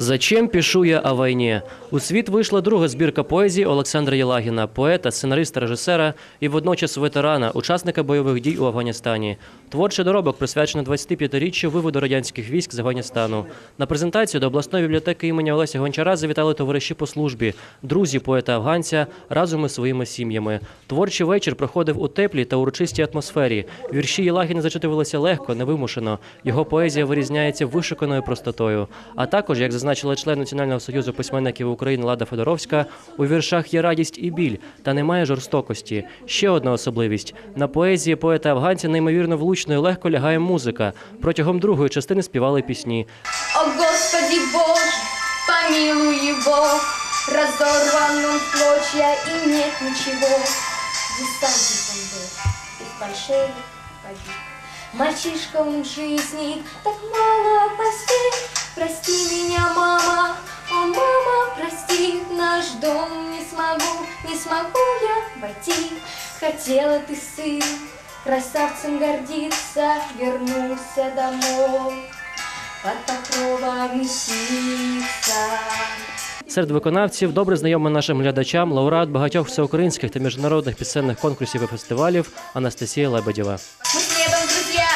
Зачем пишу я о війні? У світ вийшла друга збірка поезії Олександра Єлагіна, поета, сценариста, режисера і водночас ветерана, учасника бойових дій у Афганістані. Творчий доробок присвячений 25-річчю виводу радянських військ з Афганістану. На презентацію до обласної бібліотеки імені Олеся Гончара завітали товариші по службі, друзі поета-афганця разом із своїми сім'ями. Творчий вечір проходив у теплій та урочистій атмосфері. Вірші Єлагіна зачитувалися легко, невимушено. Його поезія вирізняється вишуканою простотою. А також, як зазначила член Національного союзу письменників України Лада Федоровська, у віршах є радість і біль, та немає жорстокості. Ще одна особливість на поезії поета афганця неймовірно влучно і легко лягає музика. Протягом другої частини співали пісні. О Господи Боже, помилуй его, разорван он в и нет ничего. Десантником был и в Польше погиб. Мальчишка он жизни так мало смогу, не смогу я войти. Хотела ты сын, красавцем гордиться, вернулся домой под покровом сица. Серед виконавців добре знайома нашим глядачам лауреат багатьох всеукраїнських та міжнародних пісенних конкурсів і фестивалів Анастасія Лебедєва. Мы с небом друзья,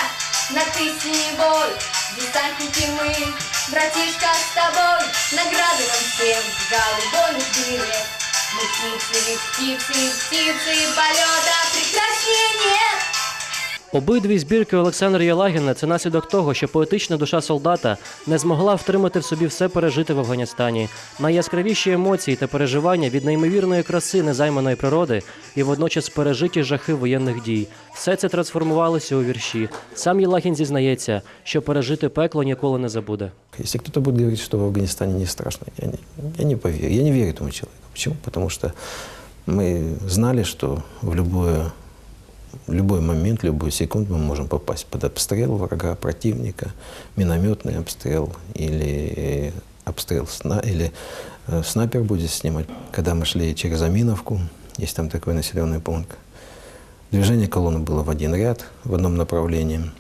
на ты синевой, десантники мы, братишка с тобой, награды нам всем, голубой берег. Мы птицы, птицы, птицы полета, прекраснее нет. Обидві збірки Олександра Єлагіна це наслідок того, що поетична душа солдата не змогла втримати в собі все пережити в Афганістані. Найяскравіші емоції та переживання від неймовірної краси незайманої природи і водночас пережиті жахи воєнних дій. Все це трансформувалося у вірші. Сам Єлагін зізнається, що пережити пекло ніколи не забуде. Если кто-то будет говорить, что в Афганистане не страшно, я не, я не поверю. Я не верю этому человеку. Почему? Потому что мы знали, что в любое, в любой момент, любую секунду мы можем попасть под обстрел врага, противника, минометный обстрел или обстрел сна, или э, снайпер будет снимать. Когда мы шли через Аминовку, есть там такой населенный пункт, движение колонны было в один ряд, в одном направлении.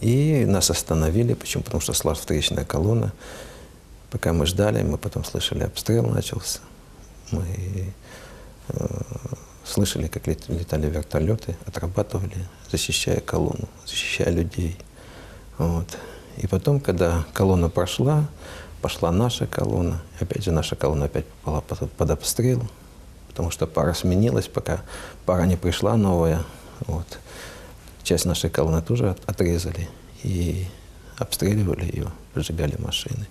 И нас остановили. Почему? Потому что шла встречная колонна. Пока мы ждали, мы потом слышали, обстрел начался. Мы э, слышали, как лет- летали вертолеты, отрабатывали, защищая колонну, защищая людей. Вот. И потом, когда колонна прошла, пошла наша колонна. Опять же, наша колонна опять попала под, обстрел, потому что пара сменилась, пока пара не пришла новая. Вот. Часть нашей колонны тоже от- отрезали и обстреливали ее, поджигали машины.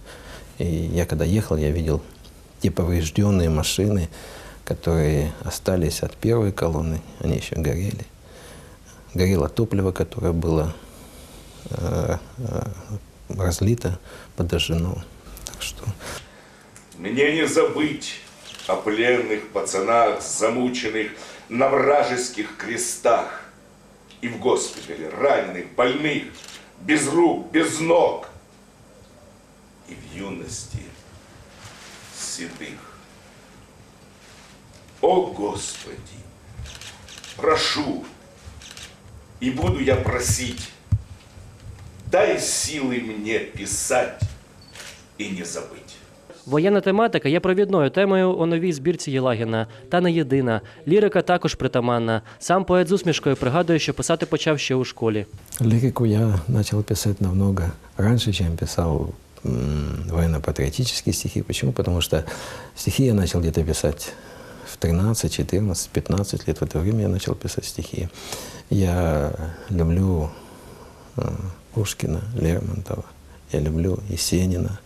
И я когда ехал, я видел те поврежденные машины, которые остались от первой колонны, они еще горели. Горело топливо, которое было э, э, разлито, подожжено. Так что Мне не забыть о пленных пацанах, замученных на вражеских крестах. И в госпитале раненых, больных, без рук, без ног. И в юности седых. О Господи, прошу, и буду я просить, дай силы мне писать и не забыть. Воєнна тематика є провідною темою у новій збірці Єлагіна. Та не єдина. Лірика також притаманна. Сам поет з усмішкою пригадує, що писати почав ще у школі. лирику я начал писать намного раньше, чем писал м, военно-патриотические стихи. Почему? Потому что стихи я начал где-то писать в 13, 14, 15 лет. В это время я начал писать стихи. Я люблю э, Пушкина, Лермонтова, я люблю Есенина.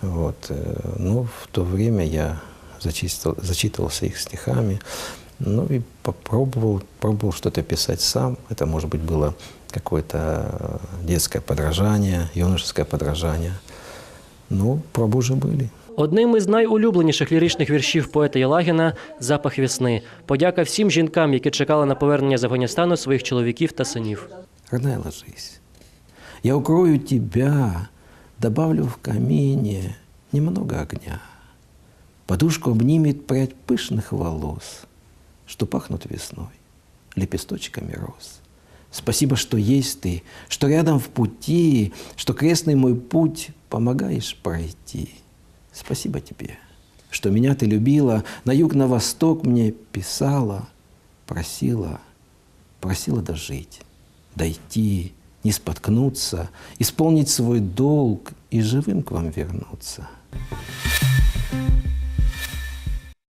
Вот. э, Но в то время я зачистил- зачитывался их стихами, ну и попробовал пробовал что-то писать сам. Это, может быть, было какое-то э, детское подражание, юношеское подражание. Ну, пробы уже были. Одним із найулюбленіших ліричних віршів поета Єлагіна Запах весни. Подяка всім жінкам, які чекали на повернення з Афганістану своїх чоловіків та синів. Родная, ложись. Я укрою тебя, добавлю в камине немного огня. Подушку обнимет прядь пышных волос, что пахнут весной, лепесточками роз. Спасибо, что есть ты, что рядом в пути, что крестный мой путь помогаешь пройти. Спасибо тебе, что меня ты любила, на юг, на восток мне писала, просила, просила дожить, дойти, не споткнуться, исполнить свой долг и живым к вам вернуться.